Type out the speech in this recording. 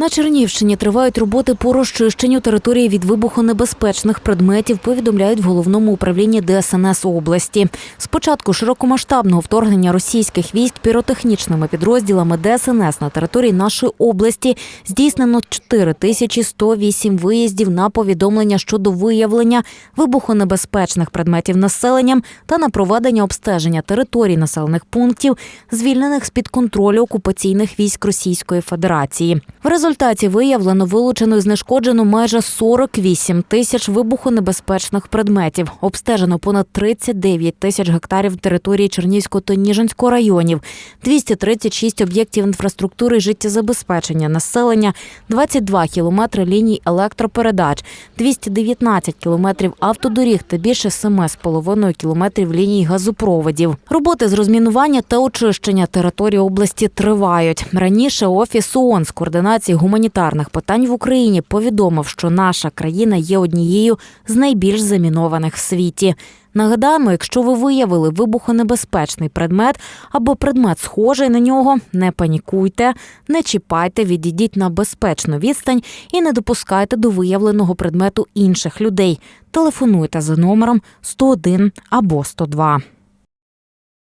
На Чернівщині тривають роботи по розчищенню території від вибухонебезпечних предметів, повідомляють в головному управлінні ДСНС області. З початку широкомасштабного вторгнення російських військ піротехнічними підрозділами ДСНС на території нашої області здійснено 4108 виїздів на повідомлення щодо виявлення вибухонебезпечних предметів населенням та на проведення обстеження територій населених пунктів, звільнених з під контролю окупаційних військ Російської Федерації. В результаті виявлено вилучено і знешкоджено майже 48 тисяч вибухонебезпечних предметів. Обстежено понад 39 тисяч гектарів території Чернівського та Ніжинського районів, 236 об'єктів інфраструктури і життєзабезпечення населення, 22 кілометри ліній електропередач, 219 кілометрів автодоріг та більше 7,5 кілометрів ліній газопроводів. Роботи з розмінування та очищення території області тривають. Раніше офіс ООН з координації гуманітарних питань в Україні повідомив, що наша країна є однією з найбільш замінованих в світі. Нагадаємо, якщо ви виявили вибухонебезпечний предмет або предмет схожий на нього, не панікуйте, не чіпайте, відійдіть на безпечну відстань і не допускайте до виявленого предмету інших людей. Телефонуйте за номером 101 або 102.